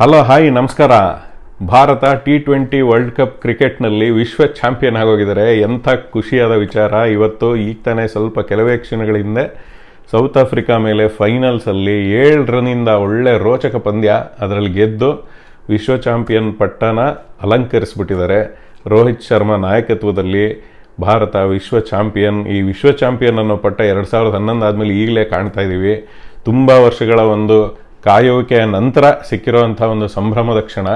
Hello, hi, ನಮಸ್ಕಾರ. Bharat T twenty world cup ಕ್ರಿಕೆಟ್ನಲ್ಲಿ ವಿಶ್ವ ಚಾಂಪಿಯನ್ ಆಗೋಗಿದ್ದಾರೆ. ಎಂಥ ಖುಷಿಯಾದ ವಿಚಾರ. ಇವತ್ತು ಈಗ ತಾನೇ ಸ್ವಲ್ಪ ಕೆಲವೇ ಕ್ಷಣಗಳ ಹಿಂದೆ ಸೌತ್ ಆಫ್ರಿಕಾ ಮೇಲೆ ಫೈನಲ್ಸಲ್ಲಿ ಏಳು ರನ್ನಿಂದ ಒಳ್ಳೆ ರೋಚಕ ಪಂದ್ಯ. ಅದರಲ್ಲಿ ಗೆದ್ದು ವಿಶ್ವ ಚಾಂಪಿಯನ್ ಪಟ್ಟನ ಅಲಂಕರಿಸ್ಬಿಟ್ಟಿದ್ದಾರೆ. ರೋಹಿತ್ ಶರ್ಮಾ ನಾಯಕತ್ವದಲ್ಲಿ ಭಾರತ ವಿಶ್ವ ಚಾಂಪಿಯನ್ ಈ ವಿಶ್ವ ಚಾಂಪಿಯನ್ ಅನ್ನೋ ಪಟ್ಟ ಎರಡು ಸಾವಿರದ ಹನ್ನೊಂದು ಆದಮೇಲೆ ಈಗಲೇ ಕಾಣ್ತಾ ಇದ್ದೀವಿ ತುಂಬ ವರ್ಷಗಳ ಒಂದು ಕಾಯುವಿಕೆಯ ನಂತರ ಸಿಕ್ಕಿರುವಂಥ ಒಂದು ಸಂಭ್ರಮದ ಕ್ಷಣ.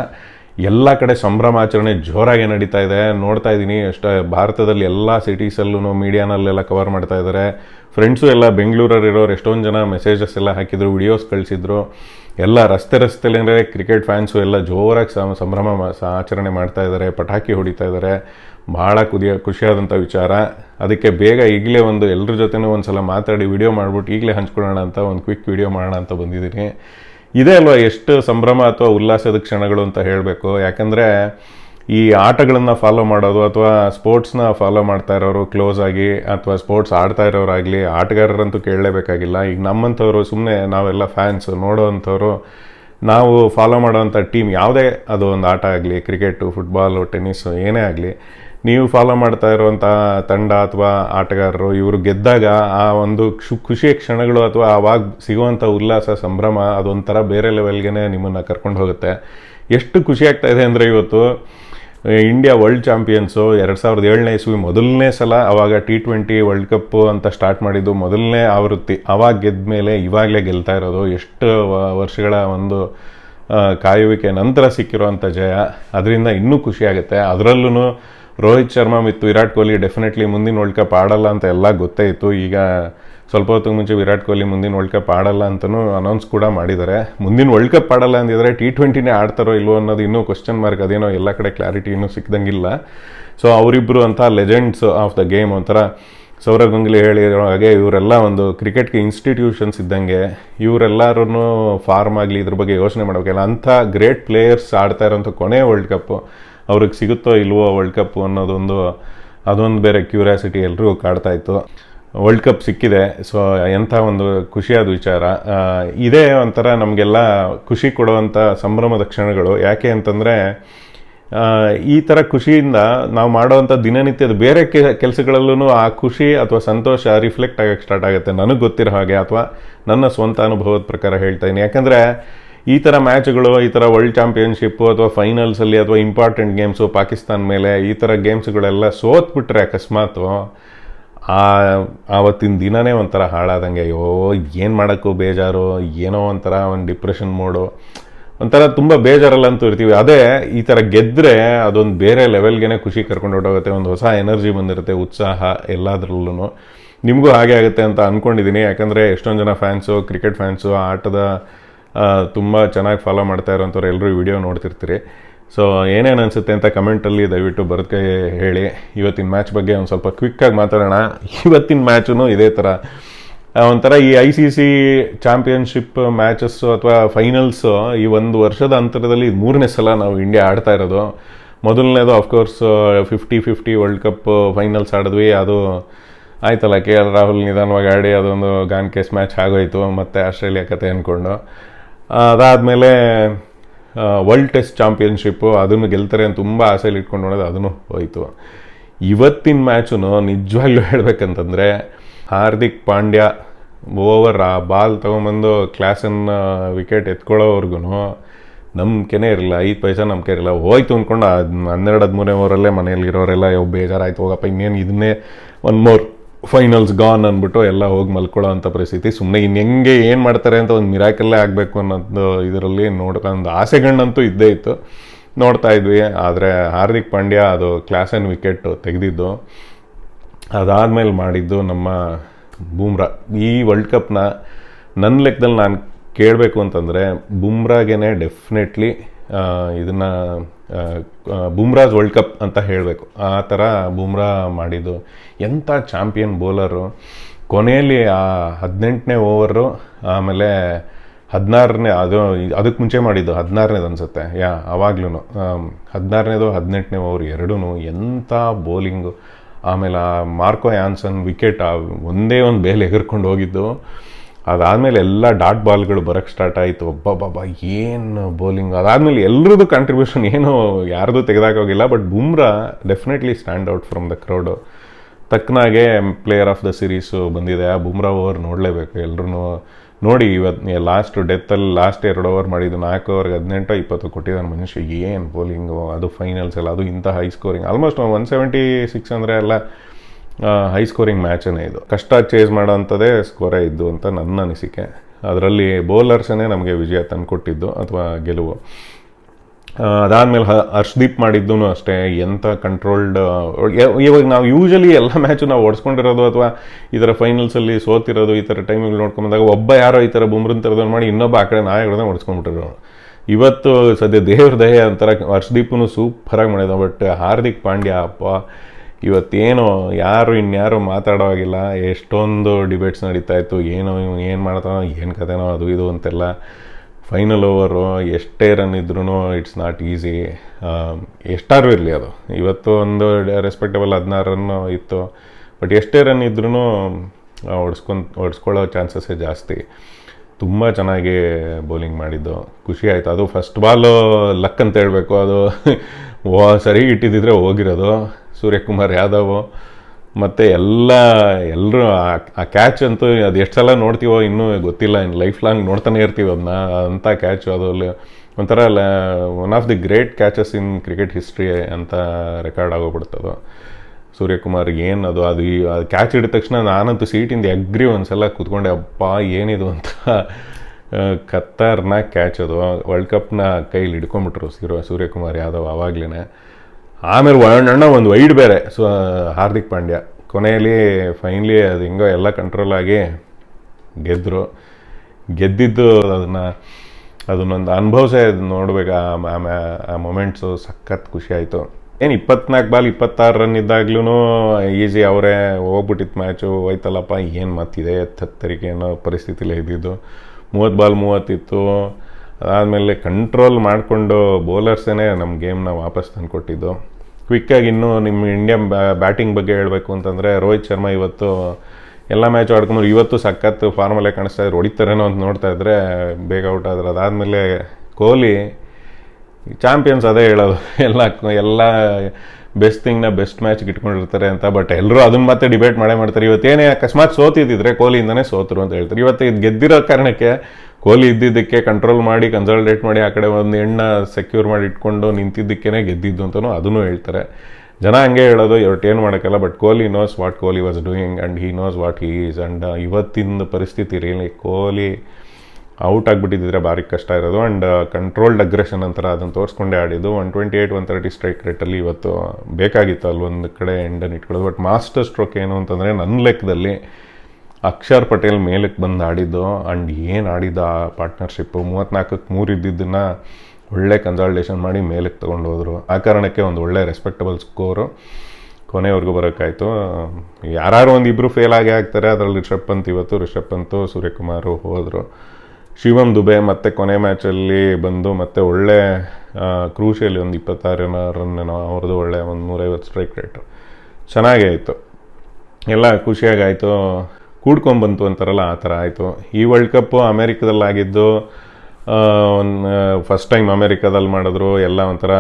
ಎಲ್ಲ ಕಡೆ ಸಂಭ್ರಮಾಚರಣೆ ಜೋರಾಗಿ ನಡೀತಾ ಇದೆ. ನೋಡ್ತಾ ಇದ್ದೀನಿ, ಅಷ್ಟೇ ಭಾರತದಲ್ಲಿ ಎಲ್ಲ ಸಿಟೀಸಲ್ಲೂ ಮೀಡಿಯಾನಲ್ಲೆಲ್ಲ ಕವರ್ ಮಾಡ್ತಾ ಇದ್ದಾರೆ ಫ್ರೆಂಡ್ಸು ಎಲ್ಲ ಬೆಂಗಳೂರಲ್ಲಿ ಇರೋರು ಎಷ್ಟೊಂದು ಜನ ಮೆಸೇಜಸ್ ಎಲ್ಲ ಹಾಕಿದ್ರು ವಿಡಿಯೋಸ್ ಕಳಿಸಿದ್ರು. ಎಲ್ಲ ರಸ್ತೆ ರಸ್ತೆಲೇ ಕ್ರಿಕೆಟ್ ಫ್ಯಾನ್ಸು ಎಲ್ಲ ಜೋರಾಗಿ ಸಂಭ್ರಮ ಆಚರಣೆ ಮಾಡ್ತಾ ಇದ್ದಾರೆ ಪಟಾಕಿ ಹೊಡಿತಾ ಇದ್ದಾರೆ ಭಾಳ ಕುದಿಯ ಖುಷಿಯಾದಂಥ ವಿಚಾರ. ಅದಕ್ಕೆ ಬೇಗ ಈಗಲೇ ಒಂದು ಎಲ್ಲರ ಜೊತೆನೂ ಒಂದು ಸಲ ಮಾತಾಡಿ ವಿಡಿಯೋ ಮಾಡ್ಬಿಟ್ಟು ಈಗಲೇ ಹಂಚ್ಕೊಳ್ಳೋಣ ಅಂತ ಒಂದು ಕ್ವಿಕ್ ವಿಡಿಯೋ ಮಾಡೋಣ ಅಂತ ಬಂದಿದ್ದೀನಿ. ಇದೇ ಅಲ್ವಾ ಎಷ್ಟು ಸಂಭ್ರಮ ಅಥವಾ ಉಲ್ಲಾಸದ ಕ್ಷಣಗಳು ಅಂತ ಹೇಳಬೇಕು. ಯಾಕಂದರೆ ಈ ಆಟಗಳನ್ನು ಫಾಲೋ ಮಾಡೋದು ಅಥವಾ ಸ್ಪೋರ್ಟ್ಸ್ನ ಫಾಲೋ ಮಾಡ್ತಾ ಇರೋರು ಕ್ಲೋಸ್ ಆಗಿ ಅಥವಾ ಸ್ಪೋರ್ಟ್ಸ್ ಆಡ್ತಾ ಇರೋರಾಗಲಿ ಆಟಗಾರರಂತೂ ಕೇಳಲೇಬೇಕಾಗಿಲ್ಲ. ಈಗ ನಮ್ಮಂಥವ್ರು ಸುಮ್ಮನೆ ನಾವೆಲ್ಲ ಫ್ಯಾನ್ಸ್ ನೋಡೋವಂಥವ್ರು ನಾವು ಫಾಲೋ ಮಾಡೋವಂಥ ಟೀಮ್ ಯಾವುದೇ ಅದು ಒಂದು ಆಟ ಆಗಲಿ ಕ್ರಿಕೆಟು ಫುಟ್ಬಾಲು ಟೆನ್ನಿಸ್ಸು ಏನೇ ಆಗಲಿ ನೀವು ಫಾಲೋ ಮಾಡ್ತಾ ಇರುವಂಥ ತಂಡ ಅಥವಾ ಆಟಗಾರರು, ಇವರು ಗೆದ್ದಾಗ ಆ ಒಂದು ಕ್ಷು ಖುಷಿಯ ಕ್ಷಣಗಳು ಅಥವಾ ಆವಾಗ ಸಿಗುವಂಥ ಉಲ್ಲಾಸ, ಸಂಭ್ರಮ ಅದೊಂಥರ ಬೇರೆ ಲೆವೆಲ್ಗೆ ನಿಮ್ಮನ್ನು ಕರ್ಕೊಂಡು ಹೋಗುತ್ತೆ. ಎಷ್ಟು ಖುಷಿ ಆಗ್ತಾ ಇದೆ ಅಂದರೆ ಇವತ್ತು ಇಂಡಿಯಾ ವರ್ಲ್ಡ್ ಚಾಂಪಿಯನ್ಸು ಎರಡು ಸಾವಿರದ ಏಳನೇ ಇಸ್ವಿ ಮೊದಲನೇ ಸಲ ಅವಾಗ ಟಿ ಟ್ವೆಂಟಿ ವರ್ಲ್ಡ್ ಕಪ್ಪು ಅಂತ ಸ್ಟಾರ್ಟ್ ಮಾಡಿದ್ದು ಮೊದಲನೇ ಆವೃತ್ತಿ. ಅವಾಗ ಗೆದ್ದ ಮೇಲೆ ಇವಾಗಲೇ ಗೆಲ್ತಾ ಇರೋದು. ಎಷ್ಟು ವರ್ಷಗಳ ಒಂದು ಕಾಯುವಿಕೆ ನಂತರ ಸಿಕ್ಕಿರುವಂಥ ಜಯ. ಅದರಿಂದ ಇನ್ನೂ ಖುಷಿ ಆಗುತ್ತೆ. ಅದರಲ್ಲೂ ರೋಹಿತ್ ಶರ್ಮಾ ವಿತ್ ವಿರಾಟ್ ಕೊಹ್ಲಿ ಡೆಫಿನೆಟ್ಲಿ ಮುಂದಿನ ವರ್ಲ್ಡ್ ಕಪ್ ಆಡಲ್ಲ ಅಂತ ಎಲ್ಲ ಗೊತ್ತೇ ಇತ್ತು. ಈಗ ಸ್ವಲ್ಪ ಹೊತ್ತಿಗೆ ಮುಂಚೆ ವಿರಾಟ್ ಕೊಹ್ಲಿ ಮುಂದಿನ ವರ್ಲ್ಡ್ ಕಪ್ ಆಡಲ್ಲ ಅಂತಲೂ ಅನೌನ್ಸ್ ಕೂಡ ಮಾಡಿದ್ದಾರೆ. ಮುಂದಿನ ವರ್ಲ್ಡ್ ಕಪ್ ಆಡಲ್ಲ ಅಂದಿದ್ರೆ ಟಿ ಟ್ವೆಂಟಿನೇ ಆಡ್ತಾರೋ ಇಲ್ವೋ ಅನ್ನೋದು ಇನ್ನೂ ಕ್ವಶನ್ ಮಾರ್ಕ್ ಅದೇನೋ ಎಲ್ಲ ಕಡೆ ಕ್ಲಾರಿಟಿ ಇನ್ನೂ ಸಿಕ್ದಂಗಿಲ್ಲ. ಸೊ ಅವರಿಬ್ಬರು ಅಂತ ಲೆಜೆಂಡ್ಸ್ ಆಫ್ ದ ಗೇಮ್ ಒಂಥರ ಸೌರವ್ ಗಂಗ್ಲಿ ಹೇಳಿರೋ ಹಾಗೆ ಇವರೆಲ್ಲ ಒಂದು ಕ್ರಿಕೆಟ್ಗೆ ಇನ್ಸ್ಟಿಟ್ಯೂಷನ್ಸ್ ಇದ್ದಂಗೆ. ಇವರೆಲ್ಲರೂ ಫಾರ್ಮ್ ಆಗಲಿ ಇದ್ರ ಬಗ್ಗೆ ಯೋಚನೆ ಮಾಡಬೇಕಲ್ಲ. ಅಂಥ ಗ್ರೇಟ್ ಪ್ಲೇಯರ್ಸ್ ಆಡ್ತಾ ಇರೋಂಥ ಕೊನೆ ವರ್ಲ್ಡ್ ಕಪ್ಪು ಅವ್ರಿಗೆ ಸಿಗುತ್ತೋ ಇಲ್ವೋ ವರ್ಲ್ಡ್ ಕಪ್ ಅನ್ನೋದೊಂದು, ಅದೊಂದು ಬೇರೆ ಕ್ಯೂರಿಯಾಸಿಟಿ ಎಲ್ರಿಗೂ ಕಾಡ್ತಾ ಇತ್ತು. ವರ್ಲ್ಡ್ ಕಪ್ ಸಿಕ್ಕಿದೆ ಸೊ ಎಂಥ ಒಂದು ಖುಷಿಯಾದ ವಿಚಾರ. ಇದೇ ಒಂಥರ ನಮಗೆಲ್ಲ ಖುಷಿ ಕೊಡುವಂಥ ಸಂಭ್ರಮದ ಕ್ಷಣಗಳು. ಯಾಕೆ ಅಂತಂದರೆ ಈ ಥರ ಖುಷಿಯಿಂದ ನಾವು ಮಾಡುವಂಥ ದಿನನಿತ್ಯದ ಬೇರೆ ಕೆ ಕೆಲಸಗಳಲ್ಲೂ ಆ ಖುಷಿ ಅಥವಾ ಸಂತೋಷ ರಿಫ್ಲೆಕ್ಟ್ ಆಗೋಕ್ಕೆ ಸ್ಟಾರ್ಟ್ ಆಗುತ್ತೆ. ನನಗೆ ಗೊತ್ತಿರೋ ಹಾಗೆ, ಅಥವಾ ನನ್ನ ಸ್ವಂತ ಅನುಭವದ ಪ್ರಕಾರ ಹೇಳ್ತಾ ಇದ್ದೀನಿ. ಯಾಕಂದರೆ ಈ ಥರ ಮ್ಯಾಚ್ಗಳು, ಈ ಥರ ವರ್ಲ್ಡ್ ಚಾಂಪಿಯನ್ಶಿಪ್ಪು ಅಥವಾ ಫೈನಲ್ಸಲ್ಲಿ ಅಥವಾ ಇಂಪಾರ್ಟೆಂಟ್ ಗೇಮ್ಸು ಪಾಕಿಸ್ತಾನ ಮೇಲೆ ಈ ಥರ ಗೇಮ್ಸ್ಗಳೆಲ್ಲ ಸೋತ್ಬಿಟ್ರೆ ಅಕಸ್ಮಾತು, ಆ, ಆವತ್ತಿನ ದಿನವೇ ಒಂಥರ ಹಾಳಾದಂಗೆ, ಅಯ್ಯೋ, ಏನು ಮಾಡೋಕ್ಕೂ ಬೇಜಾರು, ಏನೋ ಒಂಥರ ಒಂದು ಡಿಪ್ರೆಷನ್ ಮೋಡು ಒಂಥರ ತುಂಬ ಬೇಜಾರಲ್ಲಂತೂ ಇರ್ತೀವಿ. ಅದೇ ಈ ಥರ ಗೆದ್ದರೆ ಅದೊಂದು ಬೇರೆ ಲೆವೆಲ್ಗೆ ಖುಷಿ ಕರ್ಕೊಂಡು ಹೊರಟೋಗುತ್ತೆ ಒಂದು ಹೊಸ ಎನರ್ಜಿ ಬಂದಿರುತ್ತೆ, ಉತ್ಸಾಹ ಎಲ್ಲದರಲ್ಲೂ ನಿಮಗೂ ಹಾಗೆ ಆಗುತ್ತೆ ಅಂತ ಅಂದ್ಕೊಂಡಿದ್ದೀನಿ ಯಾಕಂದರೆ ಎಷ್ಟೊಂದು ಜನ ಫ್ಯಾನ್ಸು ಕ್ರಿಕೆಟ್ ಫ್ಯಾನ್ಸು ಆಟದ ತುಂಬ ಚೆನ್ನಾಗಿ ಫಾಲೋ ಮಾಡ್ತಾ ಇರೋಂಥವ್ರು ಎಲ್ಲರೂ ವಿಡಿಯೋ ನೋಡ್ತಿರ್ತೀರಿ. ಸೊ ಏನೇನು ಅನಿಸುತ್ತೆ ಅಂತ ಕಮೆಂಟಲ್ಲಿ ದಯವಿಟ್ಟು ಬರೋದಕ್ಕೆ ಹೇಳಿ. ಇವತ್ತಿನ ಮ್ಯಾಚ್ ಬಗ್ಗೆ ಒಂದು ಸ್ವಲ್ಪ ಕ್ವಿಕ್ಕಾಗಿ ಮಾತಾಡೋಣ. ಇವತ್ತಿನ ಮ್ಯಾಚೂ ಇದೇ ಥರ ಒಂಥರ ಈ I C C championship matches ಅಥವಾ ಫೈನಲ್ಸು ಈ ಒಂದು ವರ್ಷದ ಅಂತರದಲ್ಲಿ ಮೂರನೇ ಸಲ ನಾವು ಇಂಡಿಯಾ ಆಡ್ತಾ ಇರೋದು. ಮೊದಲನೇದು of course fifty fifty world cup finals ಆಡಿದ್ವಿ. ಅದು ಆಯ್ತಲ್ಲ, ಕೆ ಎಲ್ ರಾಹುಲ್ ನಿಧಾನವಾಗಿ ಆಡಿ ಅದೊಂದು ಗಾನ್ ಕೇಸ್ ಮ್ಯಾಚ್ ಆಗೋಯ್ತು. ಮತ್ತು ಆಸ್ಟ್ರೇಲಿಯಾ ಕತೆ ಅಂದ್ಕೊಂಡು ಅದಾದಮೇಲೆ ವರ್ಲ್ಡ್ ಟೆಸ್ಟ್ ಚಾಂಪಿಯನ್ಶಿಪ್ಪು ಅದನ್ನು ಗೆಲ್ತಾರೆ ಅಂತ ತುಂಬ ಆಸೆಯಲ್ಲಿ ಇಟ್ಕೊಂಡು ನೋಡೋದು ಅದನ್ನು ಹೋಯಿತು. ಇವತ್ತಿನ ಮ್ಯಾಚು ನಿಜವಾಗ್ಲೂ ಹೇಳಬೇಕಂತಂದರೆ, ಹಾರ್ದಿಕ್ ಪಾಂಡ್ಯ ಓವರ್ ಆ ಬಾಲ್ ತೊಗೊಂಬಂದು ಕ್ಲಾಸನ್ನು ವಿಕೆಟ್ ಎತ್ಕೊಳ್ಳೋವರೆಗೂ ನಂಬಿಕೆನೇ ಇರಲಿಲ್ಲ, ಐದು ಪೈಸಾ ನಂಬಿಕೆ ಇರಲಿಲ್ಲ, ಹೋಯ್ತು ಅಂದ್ಕೊಂಡು ಹನ್ನೆರಡು, ಹದಿಮೂರನೇ ಓವರಲ್ಲೇ ಮನೆಯಲ್ಲಿರೋರೆಲ್ಲ ಬೇಜಾರಾಯ್ತು ಹೋಗಪ್ಪ, ಇನ್ನೇನು ಇದನ್ನೇ ಒನ್ ಮೋರ್ ಫೈನಲ್ಸ್ ಗಾನ್ ಅಂದ್ಬಿಟ್ಟು ಎಲ್ಲ ಹೋಗಿ ಮಲ್ಕೊಳ್ಳೋ ಅಂಥ ಪರಿಸ್ಥಿತಿ. ಸುಮ್ಮನೆ ಇನ್ನು ಹೆಂಗೆ ಏನು ಮಾಡ್ತಾರೆ ಅಂತ ಒಂದು ಮಿರಾಕಲ್ಲೇ ಆಗಬೇಕು ಅನ್ನೋದು ಇದರಲ್ಲಿ ನೋಡ್ಕೊಂಡು ಆಸೆಗಣ್ಣಂತೂ ಇದ್ದೇ ಇತ್ತು. ನೋಡ್ತಾ ಇದ್ವಿ. ಆದರೆ ಹಾರ್ದಿಕ್ ಪಾಂಡ್ಯ ಅದು ಕ್ಲಾಸ್ ಆ್ಯಂಡ್ ವಿಕೆಟ್ ತೆಗೆದಿದ್ದು. ಅದಾದಮೇಲೆ ಮಾಡಿದ್ದು ನಮ್ಮ ಬೂಮ್ರಾ. ಈ ವರ್ಲ್ಡ್ ಕಪ್ನ ನನ್ನ ಲೆಕ್ಕದಲ್ಲಿ ನಾನು ಕೇಳಬೇಕು ಅಂತಂದರೆ ಬೂಮ್ರಾಗೇನೆ ಡೆಫಿನೆಟ್ಲಿ ಇದನ್ನು ಬೂಮ್ರಾಸ್ ವರ್ಲ್ಡ್ ಕಪ್ ಅಂತ ಹೇಳಬೇಕು. ಆ ಥರ ಬೂಮ್ರಾ ಮಾಡಿದ್ದು. ಎಂಥ ಚಾಂಪಿಯನ್ ಬೌಲರು ಕೊನೆಯಲ್ಲಿ ಆ ಹದಿನೆಂಟನೇ ಓವರು ಆಮೇಲೆ ಹದಿನಾರನೇ, ಅದು ಅದಕ್ಕೆ ಮುಂಚೆ ಮಾಡಿದ್ದು ಹದಿನಾರನೇದು ಅನಿಸುತ್ತೆ. ಯಾ ಅವಾಗ್ಲೂ ಹದಿನಾರನೇದು, ಹದಿನೆಂಟನೇ ಓವರ್ ಎರಡೂ ಎಂಥ ಬೌಲಿಂಗು ಆಮೇಲೆ ಆ ಮಾರ್ಕೋ ಆ್ಯನ್ಸನ್ ವಿಕೆಟ್ ಒಂದೇ ಒಂದು ಬೇಲ್ ಎಗರ್ಕೊಂಡು ಹೋಗಿದ್ದು. ಅದಾದಮೇಲೆ ಎಲ್ಲ ಡಾಟ್ ಬಾಲ್ಗಳು ಬರೋಕ್ಕೆ ಸ್ಟಾರ್ಟ್ ಆಯಿತು. ಬಾಬಾ ಏನು ಬೌಲಿಂಗ್ ಅದಾದಮೇಲೆ ಎಲ್ಲರದ್ದು ಕಾಂಟ್ರಿಬ್ಯೂಷನ್ ಏನು ಯಾರ್ದು ತೆಗೆದಾಕೋಗಿಲ್ಲ but Bumrah definitely stand out from the crowd ತಕ್ಕನಾಗೆ player of the series ಬಂದಿದೆ. ಆ ಬುಮ್ರಾ ಓವರ್ ನೋಡಲೇಬೇಕು ಎಲ್ಲರೂ ನೋಡಿ ಇವತ್ತು ಲಾಸ್ಟ್ ಡೆತ್ತಲ್ಲಿ ಲಾಸ್ಟ್ ಎರಡು ಓವರ್ ಮಾಡಿದ್ದು ನಾಲ್ಕು ಓವರ್ಗೆ ಹದಿನೆಂಟು, ಇಪ್ಪತ್ತು ಕೊಟ್ಟಿದ್ದಾನೆ ಮನುಷ್ಯ. ಏನು ಬೌಲಿಂಗು ಅದು ಫೈನಲ್ಸ್ ಎಲ್ಲ, ಅದು ಇಂಥ high scoring almost one seventy six ಅಂದರೆ ಎಲ್ಲ ಹೈ ಸ್ಕೋರಿಂಗ್ ಮ್ಯಾಚನೇ ಇದು. ಕಷ್ಟ ಚೇಸ್ ಮಾಡೋಂಥದ್ದೇ ಸ್ಕೋರೇ ಇದ್ದು ಅಂತ ನನ್ನ ಅನಿಸಿಕೆ. ಅದರಲ್ಲಿ ಬೌಲರ್ಸೇ ನಮಗೆ ವಿಜಯ ತಂದುಕೊಟ್ಟಿದ್ದು, ಅಥವಾ ಗೆಲುವು. ಅದಾದಮೇಲೆ ಹರ್ಷದೀಪ್ ಮಾಡಿದ್ದೂ ಅಷ್ಟೇ ಎಂಥ ಕಂಟ್ರೋಲ್ಡ್ ಇವಾಗ ನಾವು ಯೂಶಲಿ ಎಲ್ಲ ಮ್ಯಾಚು ನಾವು ಓಡಿಸ್ಕೊಂಡಿರೋದು ಅಥವಾ ಈ ಥರ ಫೈನಲ್ಸಲ್ಲಿ ಸೋತಿರೋದು, ಈ ಥರ ಟೈಮಿಗೆ ನೋಡ್ಕೊಂಬಂದಾಗ ಒಬ್ಬ ಯಾರೋ ಈ ಥರ ಬುಮ್ರನ್ ಥರದವ್ರು ಮಾಡಿ ಇನ್ನೊಬ್ಬ ಆ ಕಡೆ ನಾಯಗಳನ್ನ ಓಡಿಸ್ಕೊಂಡ್ಬಿಟ್ಟಿರೋ ಇವತ್ತು ಸದ್ಯ ದೇವ್ರ ದಯೆ ಅಂತಾರೆ, ಹರ್ಷದೀಪನು ಸೂಪರಾಗಿ ಮಾಡಿದ ಬಟ್ ಹಾರ್ದಿಕ್ ಪಾಂಡ್ಯ, ಅಪ್ಪ ಇವತ್ತೇನು ಯಾರು ಇನ್ಯಾರು ಮಾತಾಡೋ ಹಾಗಿಲ್ಲ ಎಷ್ಟೊಂದು ಡಿಬೇಟ್ಸ್ ನಡೀತಾ ಇತ್ತು, ಏನೋ ಏನು ಮಾಡ್ತಾನೋ, ಏನು ಕತೆನೋ ಅದು ಇದು ಅಂತೆಲ್ಲ. ಫೈನಲ್ ಓವರು ಎಷ್ಟೇ ರನ್ ಇದ್ರೂ ಇಟ್ಸ್ ನಾಟ್ ಈಸಿ ಎಷ್ಟಾರು ಇರಲಿ ಅದು. ಇವತ್ತು ಒಂದು ರೆಸ್ಪೆಕ್ಟೇಬಲ್ ಹದಿನಾರು ರನ್ನು ಇತ್ತು. ಬಟ್ ಎಷ್ಟೇ ರನ್ ಇದ್ರೂ ಹೊಡ್ಸ್ಕೊಂಡು ಹೊಡ್ಸ್ಕೊಳ್ಳೋ ಚಾನ್ಸಸ್ಸೇ ಜಾಸ್ತಿ. ತುಂಬ ಚೆನ್ನಾಗಿ ಬೌಲಿಂಗ್ ಮಾಡಿದ್ದು. ಖುಷಿ ಆಯಿತು. ಅದು ಫಸ್ಟ್ ಬಾಲು ಲಕ್ ಅಂತ ಹೇಳಬೇಕು. ಅದು ಸರಿ ಇಟ್ಟಿದ್ದಿದ್ರೆ ಹೋಗಿರೋದು. ಸೂರ್ಯಕುಮಾರ್ ಯಾದವ್, ಮತ್ತು ಎಲ್ಲ ಎಲ್ಲರೂ ಆ ಕ್ಯಾಚ್ ಅಂತೂ ಅದು ಎಷ್ಟು ಸಲ ನೋಡ್ತೀವೋ ಇನ್ನೂ ಗೊತ್ತಿಲ್ಲ ಇನ್ನು ಲೈಫ್ ಲಾಂಗ್ ನೋಡ್ತಾನೆ ಇರ್ತೀವಿ ಅದನ್ನ ಅಂಥ ಕ್ಯಾಚು ಅದು ಒಂಥರ one of the great catches in cricket history ಅಂತ ರೆಕಾರ್ಡ್ ಆಗೋಗ್ಬಿಡ್ತದು ಸೂರ್ಯಕುಮಾರ್ ಏನು ಅದು ಅದು ಅದು ಕ್ಯಾಚ್ ಹಿಡಿದ ತಕ್ಷಣ ನಾನಂತೂ ಸೀಟಿಂದ ಎಗ್ರಿ ಒಂದ್ಸಲ ಕೂತ್ಕೊಂಡೆ ಅಪ್ಪ ಏನಿದು ಅಂತ. ಕತ್ತರ್ನ ಕ್ಯಾಚ್ ಅದು. ವರ್ಲ್ಡ್ ಕಪ್ನ ಕೈಲಿ ಹಿಡ್ಕೊಂಬಿಟ್ರು ಸೂರ್ಯ, ಸೂರ್ಯಕುಮಾರ್ ಯಾದವ್ ಆವಾಗ್ಲೇ ಆಮೇಲೆ ವರ್ಣಣ್ಣ ಒಂದು ವೈಡ್ ಬೇರೆ. ಸೊ ಹಾರ್ದಿಕ್ ಪಾಂಡ್ಯ. ಕೊನೆಯಲ್ಲಿ ಫೈನಲಿ ಅದು ಹಿಂಗೋ ಎಲ್ಲ ಕಂಟ್ರೋಲ್ ಆಗಿ ಗೆದ್ದರು ಗೆದ್ದಿದ್ದು ಅದನ್ನು, ಅದನ್ನೊಂದು ಅನುಭವಿಸೇ ನೋಡ್ಬೇಕು. ಆ ಮೊಮೆಂಟ್ಸು ಸಖತ್ ಖುಷಿ ಆಯಿತು. ಏನು ಇಪ್ಪತ್ನಾಲ್ಕು ಬಾಲ್ ಇಪ್ಪತ್ತಾರು ರನ್ ಇದ್ದಾಗ್ಲೂ ಈಸಿ ಅವರೇ ಹೋಗ್ಬಿಟ್ಟಿತ್ತು ಮ್ಯಾಚು ಹೋಯ್ತಲ್ಲಪ್ಪ, ಏನು ಮತ್ತಿದೆ ತತ್ತರಿಕೆ ಅನ್ನೋ ಪರಿಸ್ಥಿತಿಲೇ ಇದ್ದಿದ್ದು. ಮೂವತ್ತು ಬಾಲ್ ಮೂವತ್ತಿತ್ತು. ಅದಾದಮೇಲೆ ಕಂಟ್ರೋಲ್ ಮಾಡಿಕೊಂಡು ಬೌಲರ್ಸೇ ನಮ್ಮ ಗೇಮ್ನ ವಾಪಸ್ ತಂದುಕೊಟ್ಟಿದ್ದು. ಕ್ವಿಕ್ಕಾಗಿ ಇನ್ನೂ ನಿಮ್ಮ ಇಂಡಿಯನ್ ಬ್ಯಾಟಿಂಗ್ ಬಗ್ಗೆ ಹೇಳಬೇಕು ಅಂತಂದರೆ ರೋಹಿತ್ ಶರ್ಮಾ ಇವತ್ತು ಎಲ್ಲ ಮ್ಯಾಚ್ ಆಡ್ಕೊಂಡ್ರು. ಇವತ್ತು ಸಖತ್ ಫಾರ್ಮಲ್ಲೇ ಕಾಣಿಸ್ತಾ ಇದ್ರು. ಹೊಡಿತಾರೇನೋ ಅಂತ ನೋಡ್ತಾ ಇದ್ರೆ ಬೇಗ ಔಟ್ ಆದ್ರೆ. ಅದಾದಮೇಲೆ ಕೊಹ್ಲಿ ಚಾಂಪಿಯನ್ಸ್ ಅದೇ ಹೇಳೋದು. ಎಲ್ಲ ಎಲ್ಲ ಬೆಸ್ಟ್ ಥಿಂಗ್ನ ಬೆಸ್ಟ್ ಮ್ಯಾಚ್ಗೆ ಇಟ್ಕೊಂಡಿರ್ತಾರೆ ಅಂತ. ಬಟ್ ಎಲ್ಲರೂ ಅದನ್ನ ಮತ್ತೆ ಡಿಬೇಟ್ ಮಾಡೇ ಮಾಡ್ತಾರೆ. ಇವತ್ತೇನೇ ಅಕಸ್ಮಾತ್ ಸೋತಿದ್ದಿದ್ರೆ ಕೊಹ್ಲಿಯಿಂದನೇ ಸೋತರು ಅಂತ ಹೇಳ್ತಾರೆ. ಇವತ್ತು ಇದು ಗೆದ್ದಿರೋ ಕಾರಣಕ್ಕೆ ಕೊಹ್ಲಿ ಇದ್ದಿದ್ದಕ್ಕೆ ಕಂಟ್ರೋಲ್ ಮಾಡಿ ಕನ್ಸಲ್ಟೇಟ್ ಮಾಡಿ, ಆ ಕಡೆ ಒಂದು ಎಣ್ಣ ಸೆಕ್ಯೂರ್ ಮಾಡಿ ಇಟ್ಕೊಂಡು ನಿಂತಿದ್ದಕ್ಕೇ ಗೆದ್ದಿದ್ದು ಅಂತಲೂ ಅದನ್ನು ಹೇಳ್ತಾರೆ. ಜನ ಹಂಗೆ ಹೇಳೋದು ಇವತ್ತು ಏನು ಮಾಡೋಕ್ಕಲ್ಲ but Kohli knows what Kohli was doing and he knows what he is and ಇವತ್ತಿನ ಪರಿಸ್ಥಿತಿ ರೀ ಕೊಹ್ಲಿ ಔಟ್ ಆಗಿಬಿಟ್ಟಿದ್ದರೆ ಭಾರಿ ಕಷ್ಟ ಇರೋದು ಆ್ಯಂಡ್ ಕಂಟ್ರೋಲ್ಡ್ ಅಗ್ರೆಷನ್ ಅಂತಾರೆ ಅದನ್ನು ತೋರಿಸ್ಕೊಂಡೇ ಆಡಿದ್ದು. One twenty eight one thirty strike ರೇಟಲ್ಲಿ ಇವತ್ತು ಬೇಕಾಗಿತ್ತು ಅಲ್ಲೊಂದು ಕಡೆ ಎಂಡನ್ನು ಇಟ್ಕೊಳ್ಳೋದು. ಬಟ್ ಮಾಸ್ಟರ್ ಸ್ಟ್ರೋಕ್ ಏನು ಅಂತಂದರೆ ನನ್ನ ಲೆಕ್ಕದಲ್ಲಿ ಅಕ್ಷರ್ ಪಟೇಲ್ ಮೇಲಕ್ಕೆ ಬಂದು ಆಡಿದ್ದು ಆ್ಯಂಡ್ ಏನು ಆಡಿದ ಆ ಪಾರ್ಟ್ನರ್ಶಿಪ್ಪು ಮೂವತ್ತ್ನಾಲ್ಕಕ್ಕೆ ಮೂರು ಇದ್ದಿದ್ದನ್ನು ಒಳ್ಳೆ ಕನ್ಸಲ್ಟೇಷನ್ ಮಾಡಿ ಮೇಲಕ್ಕೆ ತೊಗೊಂಡು ಹೋದರು. ಆ ಕಾರಣಕ್ಕೆ ಒಂದು ಒಳ್ಳೆ ರೆಸ್ಪೆಕ್ಟಬಲ್ ಸ್ಕೋರು ಕೊನೆವರೆಗೂ ಬರೋಕ್ಕಾಯಿತು. ಯಾರು ಒಂದು ಇಬ್ಬರು ಫೇಲ್ ಆಗೇ ಆಗ್ತಾರೆ, ಅದರಲ್ಲಿ ರಿಷಬ್ ಪಂತ್ ಇವತ್ತು, ರಿಷಬ್ ಪಂತು, ಸೂರ್ಯಕುಮಾರು ಹೋದರು. ಶಿವಮ್ ದುಬೆ ಮತ್ತೆ ಕೊನೆ ಮ್ಯಾಚಲ್ಲಿ ಬಂದು ಮತ್ತೆ ಒಳ್ಳೆ ಕ್ರೂಷಿಯಲ್ಲಿ ಒಂದು ಇಪ್ಪತ್ತಾರು ರನ್ ಅವ್ರದ್ದು ಒಳ್ಳೆ ಒಂದು ನೂರೈವತ್ತು ಸ್ಟ್ರೈಕ್ ರೇಟು ಚೆನ್ನಾಗೇ ಆಯಿತು ಎಲ್ಲ ಖುಷಿಯಾಗಾಯಿತು ಕೂಡ್ಕೊಂಬಂತು ಅಂತಾರಲ್ಲ ಆ ಥರ ಆಯಿತು. ಈ ವರ್ಲ್ಡ್ ಕಪ್ಪು ಅಮೇರಿಕದಲ್ಲಾಗಿದ್ದು ಒಂದು ಫಸ್ಟ್ ಟೈಮ್ ಅಮೇರಿಕಾದಲ್ಲಿ ಮಾಡಿದ್ರು, ಎಲ್ಲ ಒಂಥರ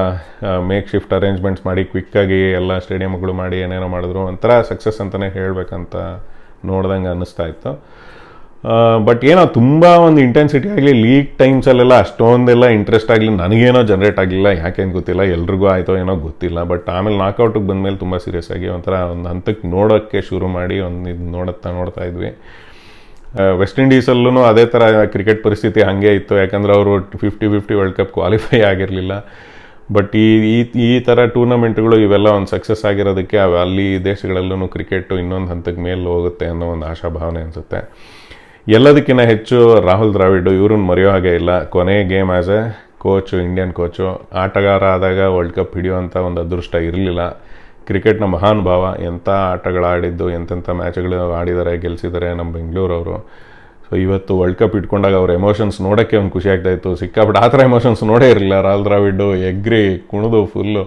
ಮೇಕ್ ಶಿಫ್ಟ್ ಅರೇಂಜ್ಮೆಂಟ್ಸ್ ಮಾಡಿ ಕ್ವಿಕ್ಕಾಗಿ ಎಲ್ಲ ಸ್ಟೇಡಿಯಮ್ಗಳು ಮಾಡಿ, ಏನೇನೋ ಮಾಡಿದ್ರು, ಒಂಥರ ಸಕ್ಸಸ್ ಅಂತಲೇ ಹೇಳಬೇಕಂತ ನೋಡ್ದಂಗೆ ಅನ್ನಿಸ್ತಾ ಇತ್ತು. ಬಟ್ ಏನೋ ತುಂಬ ಒಂದು ಇಂಟೆನ್ಸಿಟಿ ಆಗಲಿ ಲೀಗ್ ಟೈಮ್ಸಲ್ಲೆಲ್ಲ ಅಷ್ಟೊಂದೆಲ್ಲ ಇಂಟ್ರೆಸ್ಟ್ ಆಗಲಿ, ನನಗೇನೋ ಜನ್ರೇಟ್ ಆಗಲಿಲ್ಲ ಯಾಕೇನು ಗೊತ್ತಿಲ್ಲ, ಎಲ್ರಿಗೂ ಆಯಿತೋ ಏನೋ ಗೊತ್ತಿಲ್ಲ ಬಟ್ ಆಮೇಲೆ ನಾಕೌಟಿಗೆ ಬಂದಮೇಲೆ ತುಂಬ ಸೀರಿಯಸ್ ಆಗಿ ಒಂಥರ ಒಂದು ಹಂತಕ್ಕೆ ನೋಡೋಕ್ಕೆ ಶುರು ಮಾಡಿ ಒಂದು ಇದು ನೋಡುತ್ತಾ ನೋಡ್ತಾ ಇದ್ವಿ. ವೆಸ್ಟ್ ಇಂಡೀಸಲ್ಲೂ ಅದೇ ಥರ ಕ್ರಿಕೆಟ್ ಪರಿಸ್ಥಿತಿ ಹಾಗೆ ಇತ್ತು, ಯಾಕಂದರೆ ಅವರು fifty fifty world cup qualify ಆಗಿರಲಿಲ್ಲ. ಬಟ್ ಈ ಈ ಈ ಥರ ಟೂರ್ನಮೆಂಟ್ಗಳು ಇವೆಲ್ಲ ಒಂದು ಸಕ್ಸಸ್ ಆಗಿರೋದಕ್ಕೆ ಅಲ್ಲಿ ದೇಶಗಳಲ್ಲೂ ಕ್ರಿಕೆಟು ಇನ್ನೊಂದು ಹಂತಕ್ಕೆ ಮೇಲೆ ಹೋಗುತ್ತೆ ಅನ್ನೋ ಒಂದು ಆಶಾಭಾವನೆ ಅನಿಸುತ್ತೆ. ಎಲ್ಲದಕ್ಕಿಂತ ಹೆಚ್ಚು ರಾಹುಲ್ ದ್ರಾವಿಡ್, ಇವ್ರನ್ನ ಮರೆಯೋ ಹಾಗೆ ಇಲ್ಲ. ಕೊನೆ game as a coach Indian coach ಆಟಗಾರ ಆದಾಗ ವರ್ಲ್ಡ್ ಕಪ್ ಹಿಡಿಯುವಂಥ ಒಂದು ಅದೃಷ್ಟ ಇರಲಿಲ್ಲ. ಕ್ರಿಕೆಟ್ನ ಮಹಾನ್ ಭಾವ ಎಂಥ ಆಟಗಳು ಆಡಿದ್ದು ಎಂತೆಂಥ ಮ್ಯಾಚ್ಗಳು ಆಡಿದ್ದಾರೆ ಗೆಲ್ಸಿದ್ದಾರೆ ನಮ್ಮ ಬೆಂಗಳೂರವರು. ಸೊ ಇವತ್ತು ವರ್ಲ್ಡ್ ಕಪ್ ಇಟ್ಕೊಂಡಾಗ ಅವ್ರ ಎಮೋಷನ್ಸ್ ನೋಡೋಕ್ಕೆ ಒಂದು ಖುಷಿ ಆಗ್ತಾಯಿತ್ತು ಸಿಕ್ಕಾಪಟ್ಟೆ ಆ ಥರ ಎಮೋಷನ್ಸ್ ನೋಡೇ ಇರಲಿಲ್ಲ. ರಾಹುಲ್ ದ್ರಾವಿಡ್, ಎಗ್ರಿ, ಕುಣಿದು ಫುಲ್ಲು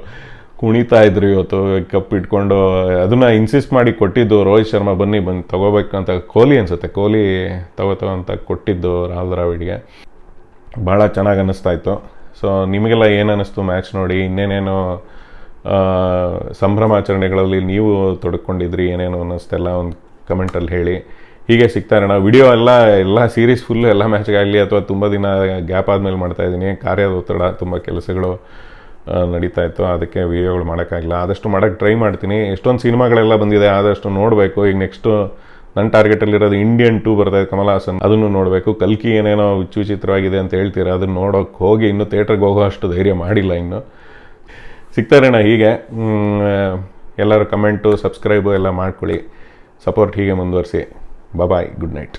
ಕುಣಿತಾ ಇದ್ರು ಇವತ್ತು ಕಪ್ ಇಟ್ಕೊಂಡು, ಅದನ್ನ ಇನ್ಸಿಸ್ಟ್ ಮಾಡಿ ಕೊಟ್ಟಿದ್ದು ರೋಹಿತ್ ಶರ್ಮಾ, ಬನ್ನಿ ಬಂದು ತಗೋಬೇಕು ಅಂತ ಕೊಹ್ಲಿ ಅನ್ಸುತ್ತೆ. ಕೊಹ್ಲಿ ತಗೋತೋ ಅಂತ ಕೊಟ್ಟಿದ್ದು ರಾಹುಲ್ ದ್ರಾವಿಡ್ಗೆ. ಭಾಳ ಚೆನ್ನಾಗಿ ಅನ್ನಿಸ್ತಾ ಇತ್ತು. ಸೊ ನಿಮಗೆಲ್ಲ ಏನು ಮ್ಯಾಚ್ ನೋಡಿ? ಇನ್ನೇನೇನೋ ಸಂಭ್ರಮಾಚರಣೆಗಳಲ್ಲಿ ನೀವು ತೊಡ್ಕೊಂಡಿದ್ರಿ? ಏನೇನು ಅನ್ನಿಸ್ತೆಲ್ಲ ಒಂದು ಕಮೆಂಟಲ್ಲಿ ಹೇಳಿ. ಹೀಗೆ ಸಿಗ್ತಾ ಇರೋಣ. ವಿಡಿಯೋ ಎಲ್ಲ ಎಲ್ಲ ಸೀರೀಸ್ ಫುಲ್ ಎಲ್ಲ ಮ್ಯಾಚ್ಗಾಗಲಿ ಅಥವಾ ತುಂಬ ದಿನ ಗ್ಯಾಪ್ ಆದಮೇಲೆ ಮಾಡ್ತಾಯಿದ್ದೀನಿ ಕಾರ್ಯದ ಒತ್ತಡ, ತುಂಬ ಕೆಲಸಗಳು. ನಡೀತಾ ಇತ್ತು. ಅದಕ್ಕೆ ವೀಡಿಯೋಗಳು ಮಾಡೋಕ್ಕಾಗಿಲ್ಲ ಆದಷ್ಟು ಮಾಡೋಕ್ಕೆ ಟ್ರೈ ಮಾಡ್ತೀನಿ. ಎಷ್ಟೊಂದು ಸಿನಿಮಾಗಳೆಲ್ಲ ಬಂದಿದೆ, ಆದಷ್ಟು ನೋಡಬೇಕು. ಈಗ ನೆಕ್ಸ್ಟು ನನ್ನ ಟಾರ್ಗೆಟಲ್ಲಿರೋದು ಇಂಡಿಯನ್ ಟೂ ಬರ್ತಾ ಇದೆ, ಕಮಲ್ ಹಾಸನ್. ಅದನ್ನು ನೋಡಬೇಕು. ಕಲ್ಕಿ ಏನೇನೋ ವಿಚು ವಿಚಿತ್ರವಾಗಿದೆ ಅಂತ ಹೇಳ್ತೀರಾ? ಅದನ್ನು ನೋಡೋಕೆ ಹೋಗಿ ಇನ್ನೂ ಥಿಯೇಟ್ರಿಗೆ ಹೋಗೋ ಅಷ್ಟು ಧೈರ್ಯ ಮಾಡಿಲ್ಲ ಇನ್ನು. ಸಿಗ್ತಾ ಇರೋಣ ಹೀಗೆ. ಎಲ್ಲರೂ ಕಮೆಂಟು ಸಬ್ಸ್ಕ್ರೈಬು ಎಲ್ಲ ಮಾಡ್ಕೊಳ್ಳಿ. ಸಪೋರ್ಟ್ ಹೀಗೆ ಮುಂದುವರಿಸಿ. Bye good night